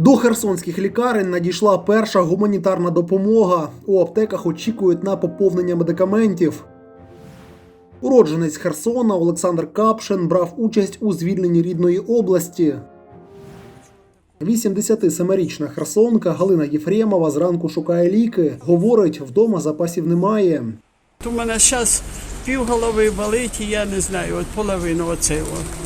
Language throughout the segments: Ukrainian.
До херсонських лікарень надійшла перша гуманітарна допомога. У аптеках очікують на поповнення медикаментів. Уродженець Херсона Олександр Капшин брав участь у звільненні рідної області. 87-річна херсонка Галина Єфремова зранку шукає ліки. Говорить, вдома запасів немає. У мене зараз пів голови болить, і я не знаю, от половину оце от.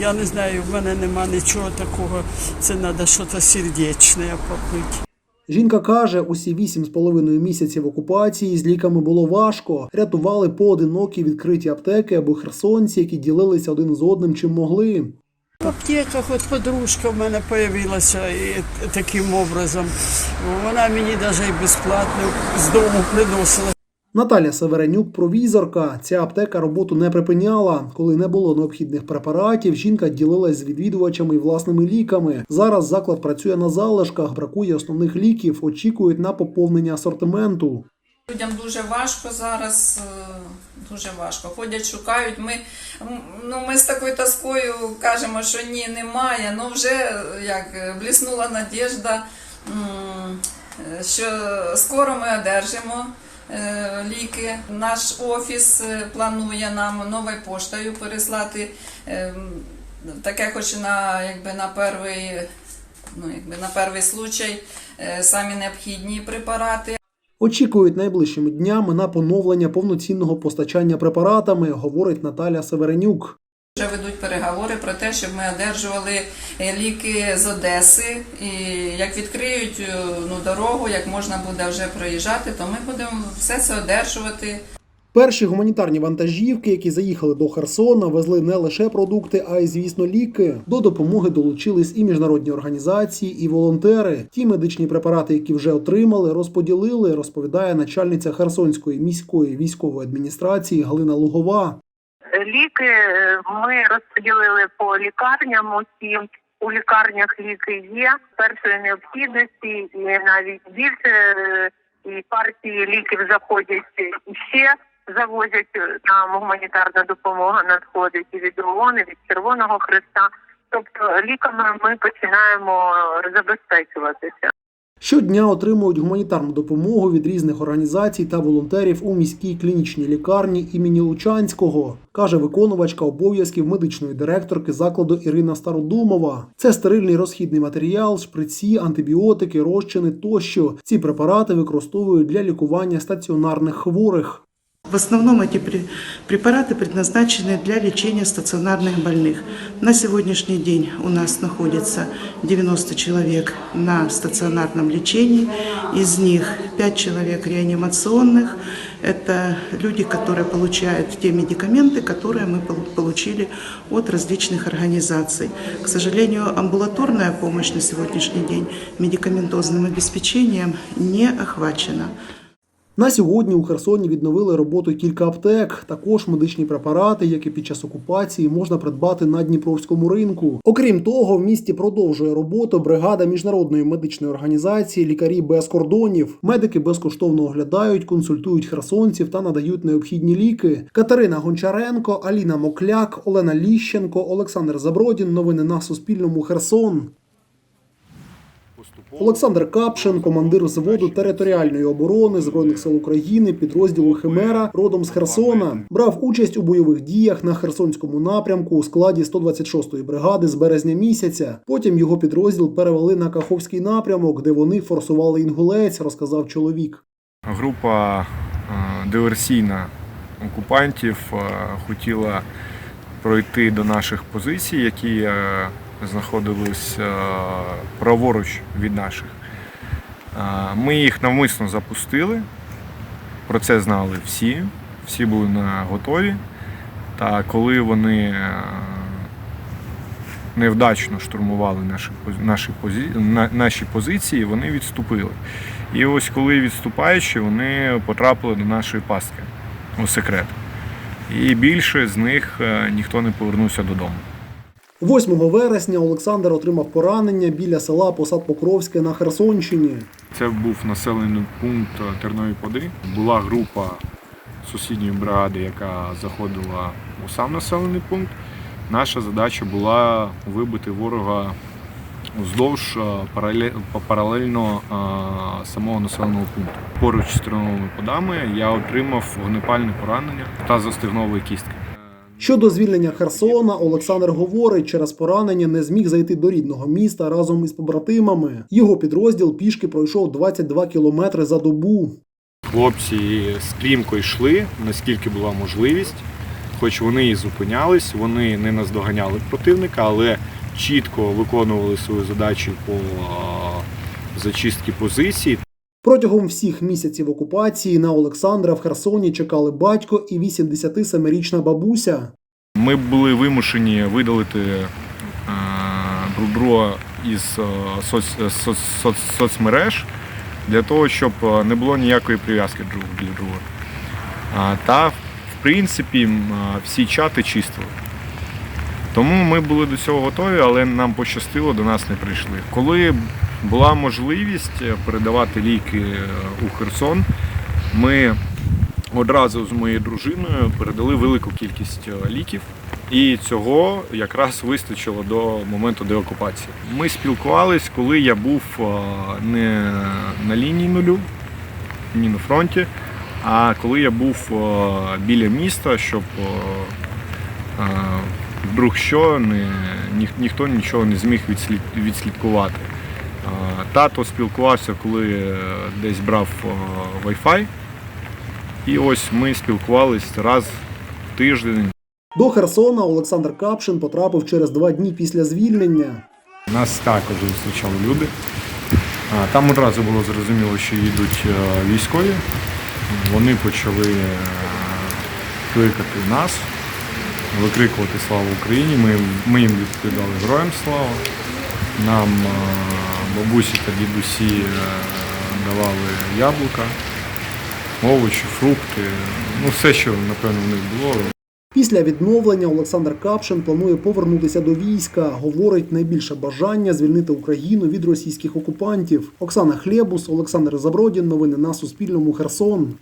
Я не знаю, в мене нема нічого такого. Це треба щось сердечне попити. Жінка каже, усі вісім з половиною місяців окупації з ліками було важко. Рятували поодинокі відкриті аптеки або херсонці, які ділилися один з одним чим могли. В аптеках от подружка в мене з'явилася таким образом. Вона мені навіть безплатно з дому приносила. Наталя Северенюк, провізорка. Ця аптека роботу не припиняла. Коли не було необхідних препаратів, жінка ділилась з відвідувачами і власними ліками. Зараз заклад працює на залишках, бракує основних ліків, очікують на поповнення асортименту. Людям дуже важко зараз, е, дуже важко. Ходять, шукають. Ми, ну, ми з такою тоскою кажемо, що ні, немає. Ну вже е, як е, бліснула надіжда, що скоро ми одержимо ліки. Наш офіс е, планує нам новою поштою переслати е, таке, хоч на, якби, на перший. Ну, якби на перший случай е, самі необхідні препарати. Очікують найближчими днями на поновлення повноцінного постачання препаратами, говорить Наталя Северенюк. Вже ведуть переговори про те, щоб ми одержували е, ліки з Одеси. І як відкриють е, ну, дорогу, як можна буде вже проїжджати, то ми будемо все це одержувати. Перші гуманітарні вантажівки, які заїхали до Херсона, везли не лише продукти, а й, звісно, ліки. До допомоги долучились і міжнародні організації, і волонтери. Ті медичні препарати, які вже отримали, розподілили, розповідає начальниця Херсонської міської військової адміністрації Галина Лугова. Ліки е, ми розподілили по лікарням усім. У лікарнях ліки є першої необхідності, і навіть більше е, і партії ліків заходять і ще завозять е, нам гуманітарна допомога надходить і від ООН, і від Червоного Христа. Тобто ліками ми починаємо забезпечуватися. Щодня отримують гуманітарну допомогу від різних організацій та волонтерів у міській клінічній лікарні імені Лучанського, каже виконувачка обов'язків медичної директорки закладу Ірина Стародумова. Це стерильний розхідний матеріал, шприці, антибіотики, розчини тощо. Ці препарати використовують для лікування стаціонарних хворих. В основном эти пре- препараты предназначены для лечения стационарных больных. На сегодняшний день у нас находится 90 человек на стационарном лечении, из них 5 человек реанимационных. Это люди, которые получают те медикаменты, которые мы пол- получили от различных организаций. К сожалению, амбулаторная помощь на сегодняшний день медикаментозным обеспечением не охвачена. На сьогодні у Херсоні відновили роботу кілька аптек. Також медичні препарати, які під час окупації можна придбати на Дніпровському ринку. Окрім того, в місті продовжує роботу бригада міжнародної медичної організації Лікарі без кордонів. Медики безкоштовно оглядають, консультують херсонців та надають необхідні ліки. Катерина Гончаренко, Аліна Мокляк, Олена Ліщенко, Олександр Забродін. Новини на Суспільному. Херсон. Олександр Капшин, командир взводу територіальної оборони збройних сил України, підрозділу Химера, родом з Херсона, брав участь у бойових діях на Херсонському напрямку у складі 126-ї бригади з березня місяця. Потім його підрозділ перевели на Каховський напрямок, де вони форсували інгулець, розказав чоловік. Група е, диверсійна окупантів е, хотіла пройти до наших позицій, які е, знаходились е, праворуч від наших. Ми їх навмисно запустили. Про це знали всі, всі були на готові. Та коли вони е, невдачно штурмували наші, наші, наші позиції, вони відступили. І ось коли відступаючи, вони потрапили до нашої пастки у секрет. І більше з них е, ніхто не повернувся додому. 8 вересня Олександр отримав поранення біля села Посад Покровське на Херсонщині. Це був населений пункт Тернові Поди. Була група сусідньої бригади, яка заходила у сам населений пункт. Наша задача була вибити ворога вздовж е, паралельно е, самого населеного пункту. Поруч з тренованими подами я отримав вогнепальне поранення та застигнової кістки. Щодо звільнення Херсона, Олександр говорить, через поранення не зміг зайти до рідного міста разом із побратимами. Його підрозділ пішки пройшов 22 кілометри за добу. Хлопці стрімко йшли, наскільки була можливість. Хоч вони і зупинялись, вони не наздоганяли противника, але чітко виконували свою задачу по зачистці позицій. Протягом всіх місяців окупації на Олександра в Херсоні чекали батько і 87-річна бабуся. Ми були вимушені видалити е, Брудро із е, соц, соцмереж для того, щоб е, не було ніякої прив'язки до друга. Та, в принципі, е, всі чати чистили. Тому ми були до цього готові, але нам пощастило, до нас не прийшли. Коли була можливість е, передавати ліки е, у Херсон, ми одразу з моєю дружиною передали велику кількість е, ліків, і цього якраз вистачило до моменту деокупації. Ми спілкувались, коли я був не на лінії нулю, ні на фронті, а коли я був біля міста, щоб вдруг що ніх, ніхто нічого не зміг відслідкувати. Тато спілкувався, коли е, десь брав е, Wi-Fi. І ось ми спілкувались раз в тиждень. До Херсона Олександр Капшин потрапив через два дні після звільнення. Нас також зустрічали люди. Там одразу було зрозуміло, що їдуть е, військові. Вони почали кликати нас, викрикувати Слава Україні. Ми, ми їм відповідали Героям слава. Нам бабусі та дідусі е, давали яблука, овочі, фрукти. Ну, все, що напевно в них було. Після відновлення Олександр Капшин планує повернутися до війська. Говорить, найбільше бажання звільнити Україну від російських окупантів. Оксана Хлєбус, Олександр Забродін. Новини на Суспільному. Херсон.